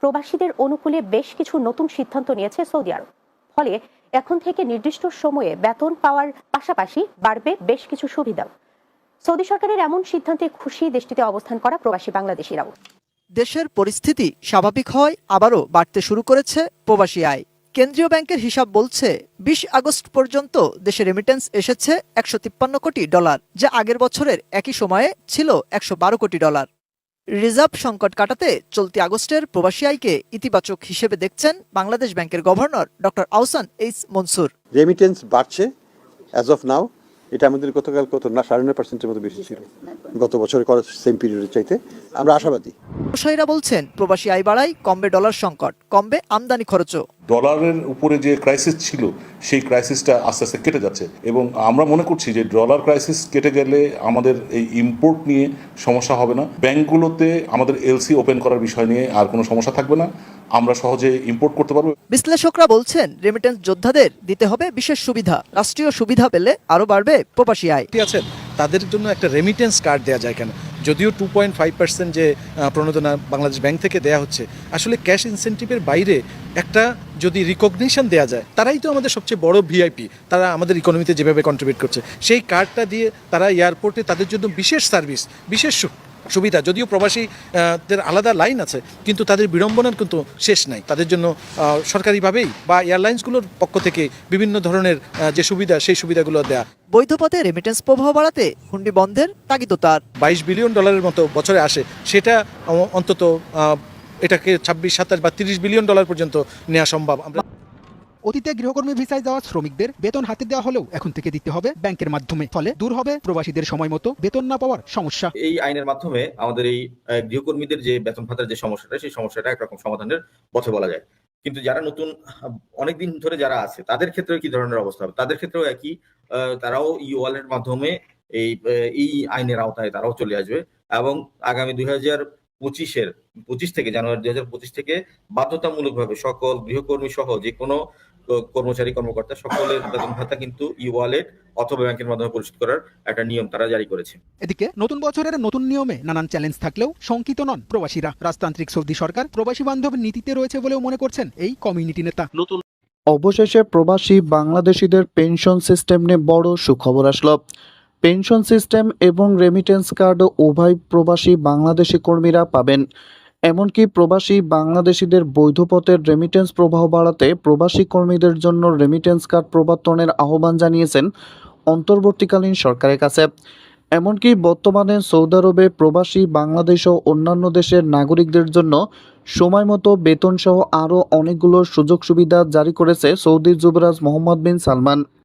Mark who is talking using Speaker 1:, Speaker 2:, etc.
Speaker 1: প্রবাসীদের অনুকূলে বেশ কিছু নতুন সিদ্ধান্ত নিয়েছে সৌদি আরব। ফলে এখন থেকে নির্দিষ্ট সময়ে বেতন পাওয়ার পাশাপাশি বাড়বে বেশ কিছু সুবিধাও। সৌদি সরকারের এমন সিদ্ধান্তে খুশি দেশটিতে অবস্থান করা প্রবাসী বাংলাদেশিরাও।
Speaker 2: দেশের পরিস্থিতি স্বাভাবিক হয় আবারও বাড়তে শুরু করেছে প্রবাসী আয়। কেন্দ্রীয় ব্যাংকের হিসাব বলছে, বিশ আগস্ট পর্যন্ত দেশে রেমিটেন্স এসেছে একশো তিপ্পান্ন কোটি ডলার, যা আগের বছরের একই সময়ে ছিল একশো বারো কোটি ডলার। রিজার্ভ সংকট কাটাতে চলতি আগস্টের প্রবাসী আয়কে ইতিবাচক হিসেবে দেখছেন বাংলাদেশ ব্যাংকের governor doctor Ahsan H Mansur.
Speaker 3: Remittance বাড়ছে অ্যাজ অফ নাও এটা আমাদের গতকাল কত? না সাড়ে নয় পার্সেন্টের মতো বেশি ছিল। গত বছর করা সেম পিরিয়ডের চাইতে আমরা আশাবাদী।
Speaker 2: ব্যবসায়ীরা বলছেন প্রবাসী আয় বাড়ায় কমবে ডলার সংকট কমবে আমদানি খরচও।
Speaker 4: ডলারের উপরে যে ক্রাইসিস ছিল সেই ক্রাইসিসটা আস্তে আস্তে কেটে যাচ্ছে। এবং আমরা মনে করছি যে ডলার ক্রাইসিস কেটে গেলে আমাদের এই ইম্পোর্ট নিয়ে সমস্যা হবে না। ব্যাংকগুলোতে আমাদের এলসি ওপেন করার বিষয় নিয়ে আর কোনো সমস্যা থাকবে না। আমরা সহজে ইম্পোর্ট করতে পারব।
Speaker 2: বিশ্লেষকরা বলছেন রেমিটেন্স যোদ্ধাদের দিতে হবে বিশেষ সুবিধা। রাষ্ট্রীয় সুবিধা পেলে আরও বাড়বে প্রবাসী আয়।
Speaker 5: আছেন তাদের জন্য একটা রেমিটেন্স কার্ড দেওয়া যায় কেন? যদিও টু পয়েন্ট ফাইভ পার্সেন্ট যে প্রণোদনা বাংলাদেশ ব্যাংক থেকে দেওয়া হচ্ছে আসলে ক্যাশ ইনসেন্টিভের বাইরে একটা যদি রিকগনিশন দেওয়া যায় তারাই তো আমাদের সবচেয়ে বড় ভিআইপি তারা আমাদের ইকোনমিতে যেভাবে কন্ট্রিবিউট করছে সেই কার্ডটা দিয়ে তারা এয়ারপোর্টে তাদের জন্য বিশেষ সার্ভিস বিশেষ সু- সুবিধা। যদিও প্রবাসী আহ, আলাদা লাইন আছে কিন্তু তাদের বিড়ম্বনার কিন্তু শেষ নাই। তাদের জন্য সরকারিভাবেই বা এয়ারলাইন্সগুলোর পক্ষ থেকে বিভিন্ন ধরনের যে সুবিধা সেই সুবিধাগুলো দেয়া।
Speaker 2: বৈধ পথে রেমিটেন্স প্রবাহ বাড়াতে হুন্ডি বন্ধের তাগিদ তার।
Speaker 5: বাইশ বিলিয়ন ডলারের মতো বছরে আসে সেটা অন্তত এটাকে ছাব্বিশ সাতাশ বা তিরিশ বিলিয়ন ডলার পর্যন্ত নেওয়া সম্ভব। আমরা
Speaker 6: অতীতে গৃহকর্মী ভিসায় যাওয়া শ্রমিকদের বেতন হাতে দেওয়া হলেও এখন থেকে দিতে হবে ব্যাংকের মাধ্যমে। ফলে দূর হবে প্রবাসীদের সময় মতো বেতন না পাওয়ার সমস্যা।
Speaker 7: এই আইনের মাধ্যমে আমাদের এই গৃহকর্মীদের যে বেতন ভাতার যে সমস্যাটা, সেই সমস্যাটা একরকম সমাধানের পথে বলা যায়। কিন্তু যারা নতুন অনেকদিন ধরে যারা আছে, তাদের ক্ষেত্রে কি ধরনের অবস্থা হবে? তাদের ক্ষেত্রেও একই তারাও ই ওয়ালের মাধ্যমে এই এই আইনের আওতায় তারাও চলে আসবে এবং আগামী দুই হাজার পঁচিশের, পঁচিশ থেকে জানুয়ারি দুই হাজার পঁচিশ থেকে বাধ্যতামূলকভাবে সকল গৃহকর্মী সহ যে কোনো কর্মচারী কর্মকর্তা সকলের বেতন ভাতা কিন্তু ই ওয়ালেট অথবা ব্যাংকের মাধ্যমে পরিশোধ করার একটা নিয়ম তারা জারি করেছে।
Speaker 6: এদিকে নতুন বছরের নতুন নিয়মে নানান চ্যালেঞ্জ থাকলেও শঙ্কিত নন প্রবাসীরা। রাজতান্ত্রিক সৌদি সরকার প্রবাসী বান্ধব নীতিতে রয়েছে বলেও মনে করছেন এই কমিউনিটি নেতা।
Speaker 8: নতুন অবশেষে প্রবাসী বাংলাদেশিদের পেনশন সিস্টেম নিয়ে বড় সুখবর আসলো। পেনশন সিস্টেম এবং রেমিটেন্স কার্ড উভয় প্রবাসী বাংলাদেশি কর্মীরা পাবেন। এমনকি প্রবাসী বাংলাদেশিদের বৈধ পথের রেমিটেন্স প্রবাহ বাড়াতে প্রবাসী কর্মীদের জন্য রেমিটেন্স কার্ড প্রবর্তনের আহ্বান জানিয়েছেন অন্তর্বর্তীকালীন সরকারের কাছে। এমনকি বর্তমানে সৌদি আরবে প্রবাসী বাংলাদেশ ও অন্যান্য দেশের নাগরিকদের জন্য সময় মতো বেতন সহ আরও অনেকগুলো সুযোগ সুবিধা জারি করেছে সৌদি যুবরাজ মোহাম্মদ বিন সালমান।